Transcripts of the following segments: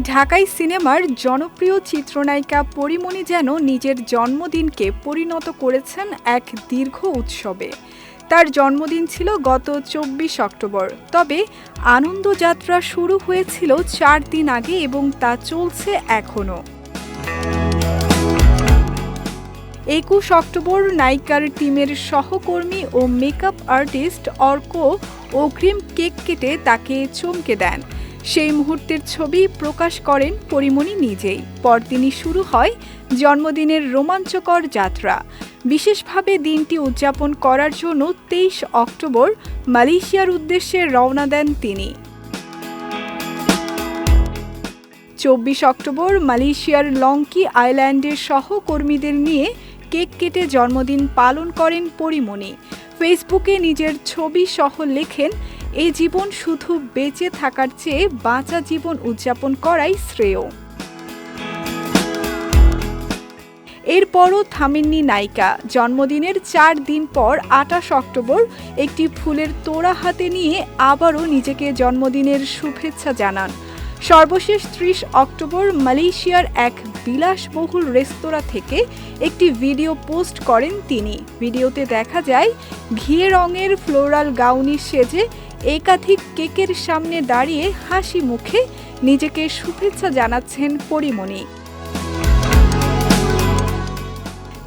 ঢাকাই সিনেমার জনপ্রিয় চিত্রনায়িকা পরিমণি যেন নিজের জন্মদিনকে পরিণত করেছেন এক দীর্ঘ উৎসবে। তার জন্মদিন ছিল গত চব্বিশ অক্টোবর। তবে আনন্দযাত্রা শুরু হয়েছিল চার দিন আগে এবং তা চলছে এখনও একুশ অক্টোবর নায়িকার টিমের সহকর্মী ও মেকআপ আর্টিস্ট অর্ক অগ্রিম কেক কেটে তাকে চমকে দেন। সেই মুহূর্তের ছবি প্রকাশ করেন পরিমণি নিজেই। পরদিনই শুরু হয় জন্মদিনের রোমাঞ্চকর যাত্রা। বিশেষভাবে দিনটি উদযাপন করার জন্য তেইশ অক্টোবর মালয়েশিয়ার উদ্দেশ্যে রওনা দেন তিনি। চব্বিশ অক্টোবর মালয়েশিয়ার লংকি আইল্যান্ডের সহকর্মীদের নিয়ে কেক কেটে জন্মদিন পালন করেন পরিমণি। ফেসবুকে নিজের ছবি সহ লেখেন এই জীবন শুধু বেঁচে থাকার চেয়ে বাঁচা জীবন উদযাপন করাই শ্রেয়। এরপরও থামেননি নায়িকা। জন্মদিনের চার দিন পর আটাশ অক্টোবর একটি ফুলের তোড়া হাতে নিয়ে আবারও নিজেকে জন্মদিনের শুভেচ্ছা জানান। সর্বশেষ ত্রিশ অক্টোবর মালয়েশিয়ার এক বিলাসবহুল রেস্তোরাঁ থেকে একটি ভিডিও পোস্ট করেন তিনি। ভিডিওতে দেখা যায়, ঘিয়ে রঙের ফ্লোরাল গাউনি সেজে একাধিক কেকের সামনে দাঁড়িয়ে হাসি মুখে নিজেকে শুভেচ্ছা জানাচ্ছেন পরিমণি।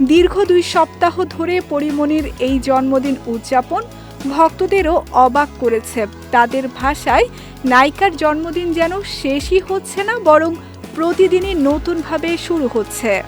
দীর্ঘ দুই সপ্তাহ ধরে পরিমণির এই জন্মদিন উদযাপন ভক্তদেরও অবাক করেছে। তাদের ভাষায়, নায়িকার জন্মদিন যেন শেষই হচ্ছে না, বরং প্রতিদিনই নতুনভাবে শুরু হচ্ছে।